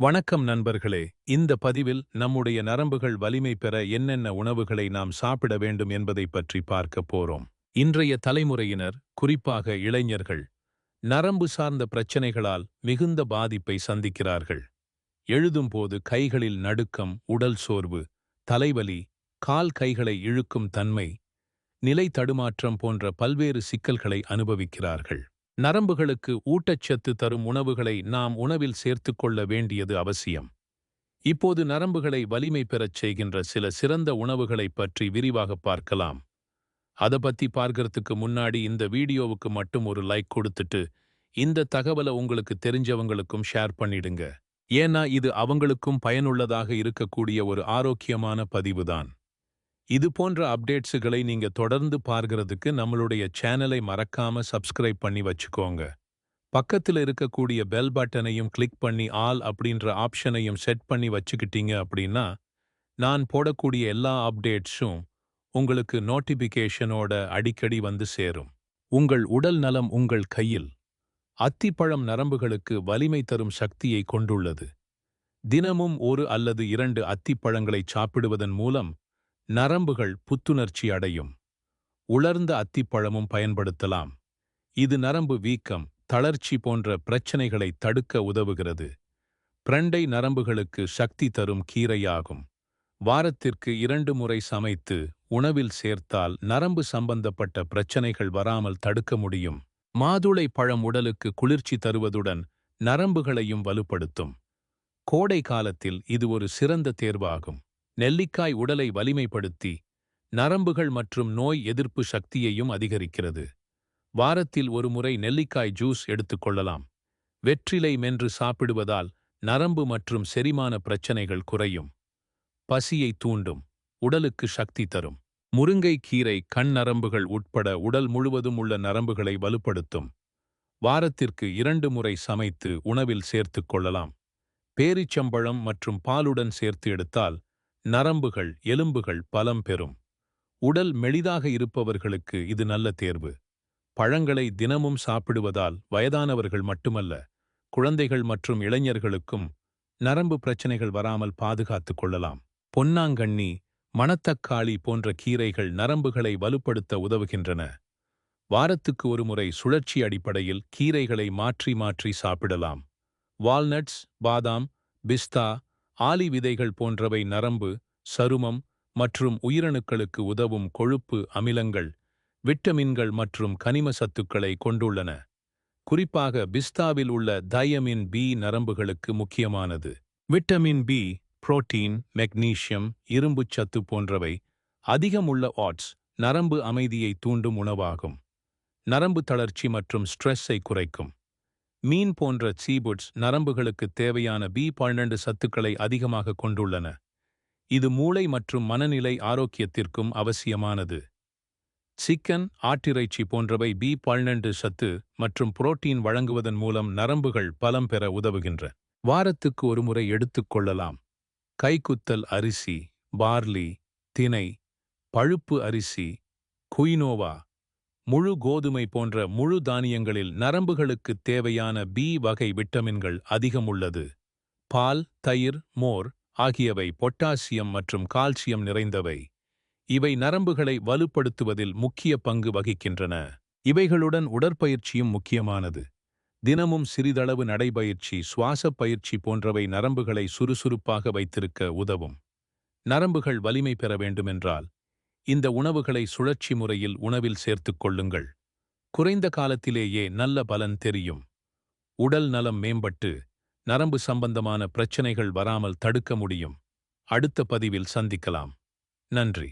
வணக்கம் நண்பர்களே. இந்த பதிவில் நம்முடைய நரம்புகள் வலிமை பெற என்னென்ன உணவுகளை நாம் சாப்பிட வேண்டும் என்பதை பற்றி பார்க்க போறோம். இன்றைய தலைமுறையினர் குறிப்பாக இளைஞர்கள் நரம்பு சார்ந்த பிரச்சனைகளால் மிகுந்த பாதிப்பை சந்திக்கிறார்கள். எழுதும்போது கைகளில் நடுக்கம் உடல் சோர்வு தலைவலி கால் கைகளை இழுக்கும் தன்மை நிலை தடுமாற்றம் போன்ற பல்வேறு சிக்கல்களை அனுபவிக்கிறார்கள். நரம்புகளுக்கு ஊட்டச்சத்து தரும் உணவுகளை நாம் உணவில் சேர்த்துக்கொள்ள வேண்டியது அவசியம். இப்போது நரம்புகளை வலிமை பெறச் செய்கின்ற சில சிறந்த உணவுகளைப் பற்றி விரிவாக பார்க்கலாம். அதை பத்தி பார்க்கறதுக்கு முன்னாடி இந்த வீடியோவுக்கு மட்டும் ஒரு லைக் கொடுத்துட்டு இந்த தகவலை உங்களுக்கு தெரிஞ்சவங்களுக்கும் ஷேர் பண்ணிடுங்க. ஏன்னா இது அவங்களுக்கும் பயனுள்ளதாக இருக்கக்கூடிய ஒரு ஆரோக்கியமான பதிவுதான். இது போன்ற அப்டேட்ஸுகளை நீங்க தொடர்ந்து பார்க்கறதுக்கு நம்மளுடைய சேனலை மறக்காம சப்ஸ்கிரைப் பண்ணி வச்சுக்கோங்க. பக்கத்தில் இருக்கக்கூடிய பெல் பட்டனையும் கிளிக் பண்ணி ஆல் அப்படின்ற ஆப்ஷனையும் செட் பண்ணி வச்சுக்கிட்டீங்க அப்படின்னா நான் போடக்கூடிய எல்லா அப்டேட்ஸும் உங்களுக்கு நோட்டிபிகேஷனோட அடிக்கடி வந்து சேரும். உங்கள் உடல் நலம் உங்கள் கையில் அத்திப்பழம் நரம்புகளுக்கு வலிமை தரும் சக்தியை கொண்டுள்ளது. தினமும் ஒரு அல்லது இரண்டு அத்திப்பழங்களை சாப்பிடுவதன் மூலம் நரம்புகள் புத்துணர்ச்சி அடையும். உலர்ந்த அத்திப்பழமும் பயன்படுத்தலாம். இது நரம்பு வீக்கம் தளர்ச்சி போன்ற பிரச்சனைகளை தடுக்க உதவுகிறது. பிரண்டை நரம்புகளுக்கு சக்தி தரும் கீரையாகும். வாரத்திற்கு இரண்டு முறை சமைத்து உணவில் சேர்த்தால் நரம்பு சம்பந்தப்பட்ட பிரச்சனைகள் வராமல் தடுக்க முடியும். மாதுளை பழம் உடலுக்கு குளிர்ச்சி தருவதுடன் நரம்புகளையும் வலுப்படுத்தும். கோடை காலத்தில் இது ஒரு சிறந்த தேர்வாகும். நெல்லிக்காய் உடலை வலிமைப்படுத்தி நரம்புகள் மற்றும் நோய் எதிர்ப்பு சக்தியையும் அதிகரிக்கிறது. வாரத்தில் ஒரு முறை நெல்லிக்காய் ஜூஸ் எடுத்துக்கொள்ளலாம் வெற்றிலை மென்று சாப்பிடுவதால் நரம்பு மற்றும் செரிமான பிரச்சனைகள் குறையும். பசியை தூண்டும் உடலுக்கு சக்தி தரும். முருங்கை கீரை கண் நரம்புகள் உட்பட உடல் முழுவதும் உள்ள நரம்புகளை வலுப்படுத்தும். வாரத்திற்கு இரண்டு முறை சமைத்து உணவில் சேர்த்துக் கொள்ளலாம். பேரிச்சம்பழம் மற்றும் பாலுடன் சேர்த்து எடுத்தால் நரம்புகள் எலும்புகள் பலம் பெறும். உடல் மெளிதாக இருப்பவர்களுக்கு இது நல்ல தேர்வு. பழங்களை தினமும் சாப்பிடுவதால் வயதானவர்கள் மட்டுமல்ல குழந்தைகள் மற்றும் இளைஞர்களுக்கும் நரம்பு பிரச்சனைகள் வராமல் பாதுகாத்துக் கொள்ளலாம். பொன்னாங்கண்ணி மணத்தக்காளி போன்ற கீரைகள் நரம்புகளை வலுப்படுத்த உதவுகின்றன. வாரத்துக்கு ஒருமுறை சுழற்சி அடிப்படையில் கீரைகளை மாற்றி மாற்றி சாப்பிடலாம். வால்நட்ஸ் பாதாம் பிஸ்தா ஆலி விதைகள் போன்றவை நரம்பு சருமம் மற்றும் உயிரணுக்களுக்கு உதவும் கொழுப்பு அமிலங்கள் விட்டமின்கள் மற்றும் கனிம சத்துக்களை கொண்டுள்ளன. குறிப்பாக பிஸ்தாவில் உள்ள தயமின் பி நரம்புகளுக்கு முக்கியமானது. விட்டமின் பி புரோட்டீன் மெக்னீசியம் இரும்புச்சத்து போன்றவை அதிகம் உள்ள ஆட்ஸ் நரம்பு அமைதியை தூண்டும் உணவாகும். நரம்பு தளர்ச்சி மற்றும் ஸ்ட்ரெஸ்ஸை குறைக்கும். மீன் போன்ற சீபுட்ஸ் நரம்புகளுக்கு தேவையான பி பன்னெண்டு சத்துக்களை அதிகமாக கொண்டுள்ளன. இது மூளை மற்றும் மனநிலை ஆரோக்கியத்திற்கும் அவசியமானது. சிக்கன் ஆட்டிறைச்சி போன்றவை பி பன்னெண்டு சத்து மற்றும் புரோட்டீன் வழங்குவதன் மூலம் நரம்புகள் பலம் பெற உதவுகின்ற. வாரத்துக்கு ஒருமுறை எடுத்துக்கொள்ளலாம் கைக்குத்தல் அரிசி பார்லி தினை பழுப்பு அரிசி குயினோவா முழு கோதுமை போன்ற முழு தானியங்களில் நரம்புகளுக்குத் தேவையான பி வகை விட்டமின்கள் அதிகம் உள்ளது. பால் தயிர் மோர் ஆகியவை பொட்டாசியம் மற்றும் கால்சியம் நிறைந்தவை. இவை நரம்புகளை வலுப்படுத்துவதில் முக்கிய பங்கு வகிக்கின்றன. இவைகளுடன் உடற்பயிற்சியும் முக்கியமானது. தினமும் சிறிதளவு நடைபயிற்சி சுவாசப் பயிற்சி போன்றவை நரம்புகளை சுறுசுறுப்பாக வைத்திருக்க உதவும். நரம்புகள் வலிமை பெற வேண்டுமென்றால் இந்த உணவுகளை சுழற்சி முறையில் உணவில் சேர்த்துக் கொள்ளுங்கள். குறைந்த காலத்திலேயே நல்ல பலன் தெரியும். உடல் நலம் மேம்பட்டு நரம்பு சம்பந்தமான பிரச்சனைகள் வராமல் தடுக்க முடியும். அடுத்த பதிவில் சந்திக்கலாம். நன்றி.